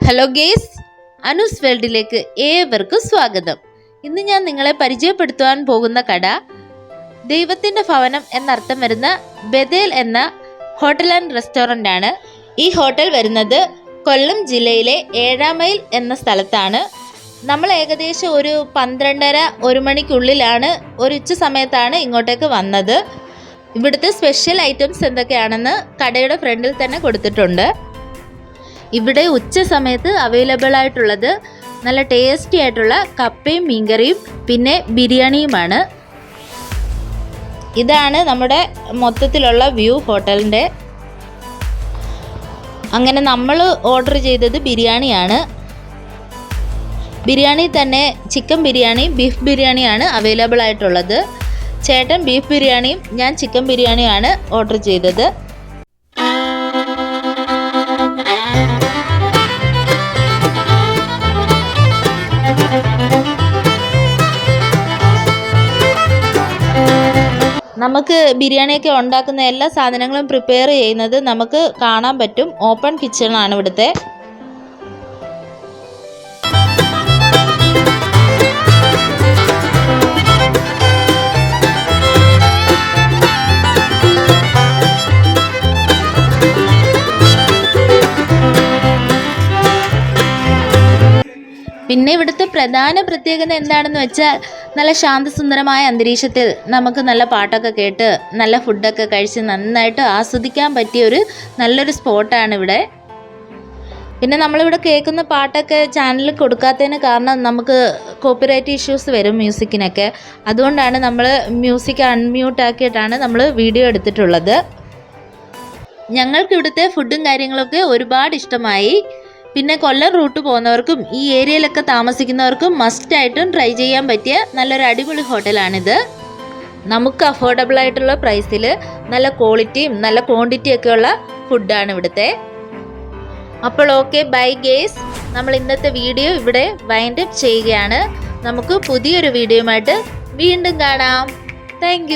Hello guys Anu's വേൾഡിലേക്ക് ഏവർക്കും സ്വാഗതം. ഇന്ന് ഞാൻ നിങ്ങളെ പരിചയപ്പെടുത്തുവാൻ പോകുന്ന കട ദൈവത്തിന്റെ ഭവനം എന്നർത്ഥം വരുന്ന ബദേൽ എന്ന ഹോട്ടൽ ആൻഡ് റെസ്റ്റോറന്റ് ആണ്. ഈ ഹോട്ടൽ വരുന്നത് കൊല്ലം ജില്ലയിലെ ഏഴാം മൈൽ എന്ന സ്ഥലത്താണ്. നമ്മൾ ഏകദേശം ഒരു പന്ത്രണ്ടര ഒരു മണിക്കുള്ളിലാണ് ഒരു ഉച്ച സമയത്താണ് ഇങ്ങോട്ടേക്ക് വന്നത്. ഇവിടുത്തെ സ്പെഷ്യൽ ഐറ്റംസ് എന്തൊക്കെയാണെന്ന് കടയുടെ ഫ്രണ്ടിൽ തന്നെ കൊടുത്തിട്ടുണ്ട്. ഇവിടെ ഉച്ച സമയത്ത് അവൈലബിൾ ആയിട്ടുള്ളത് നല്ല ടേസ്റ്റി ആയിട്ടുള്ള കപ്പയും മീൻകറിയും പിന്നെ ബിരിയാണിയുമാണ്. ഇതാണ് നമ്മുടെ മൊത്തത്തിലുള്ള വ്യൂ ഹോട്ടലിന്റെ. അങ്ങനെ നമ്മൾ ഓർഡർ ചെയ്തത് ബിരിയാണിയാണ്. ബിരിയാണി തന്നെ ചിക്കൻ ബിരിയാണി ബീഫ് ബിരിയാണിയാണ് അവൈലബിൾ ആയിട്ടുള്ളത്. ചേട്ടൻ ബീഫ് ബിരിയാണിയും ഞാൻ ചിക്കൻ ബിരിയാണിയാണ് ഓർഡർ ചെയ്തത്. നമുക്ക് ബിരിയാണിയൊക്കെ ഉണ്ടാക്കുന്ന എല്ലാ സാധനങ്ങളും പ്രിപ്പയർ ചെയ്യുന്നത് നമുക്ക് കാണാൻ പറ്റും. ഓപ്പൺ കിച്ചണാണ് ഇവിടുത്തെ. പിന്നെ ഇവിടുത്തെ പ്രധാന പ്രത്യേകത എന്താണെന്ന് വെച്ചാൽ നല്ല ശാന്തസുന്ദരമായ അന്തരീക്ഷത്തിൽ നമുക്ക് നല്ല പാട്ടൊക്കെ കേട്ട് നല്ല ഫുഡൊക്കെ കഴിച്ച് നന്നായിട്ട് ആസ്വദിക്കാൻ പറ്റിയ ഒരു നല്ലൊരു സ്പോട്ടാണ് ഇവിടെ. പിന്നെ നമ്മളിവിടെ കേൾക്കുന്ന പാട്ടൊക്കെ ചാനലിൽ കൊടുക്കാത്തതിന് കാരണം നമുക്ക് കോപ്പിറൈറ്റ് ഇഷ്യൂസ് വരും മ്യൂസിക്കിനൊക്കെ അതുകൊണ്ടാണ് നമ്മൾ മ്യൂസിക് അൺമ്യൂട്ട് ആക്കിയിട്ടാണ് നമ്മൾ വീഡിയോ എടുത്തിട്ടുള്ളത്. ഞങ്ങൾക്ക് ഇവിടുത്തെ ഫുഡും കാര്യങ്ങളൊക്കെ ഒരുപാട് ഇഷ്ടമായി. പിന്നെ കൊല്ലം റൂട്ട് പോകുന്നവർക്കും ഈ ഏരിയയിലൊക്കെ താമസിക്കുന്നവർക്കും മസ്റ്റ് മസ്റ്റായിട്ടും ട്രൈ ചെയ്യാൻ പറ്റിയ നല്ലൊരു അടിപൊളി ഹോട്ടലാണിത്. നമുക്ക് അഫോർഡബിൾ ആയിട്ടുള്ള പ്രൈസിൽ നല്ല ക്വാളിറ്റിയും നല്ല ക്വാണ്ടിറ്റിയും ഉള്ള ഫുഡാണ് ഇവിടുത്തെ. അപ്പോൾ ഓക്കെ ബൈ ഗേസ് നമ്മൾ ഇന്നത്തെ വീഡിയോ ഇവിടെ വൈൻഡ് അപ്പ് ചെയ്യുകയാണ്. നമുക്ക് പുതിയൊരു വീഡിയോയുമായിട്ട് വീണ്ടും കാണാം. താങ്ക്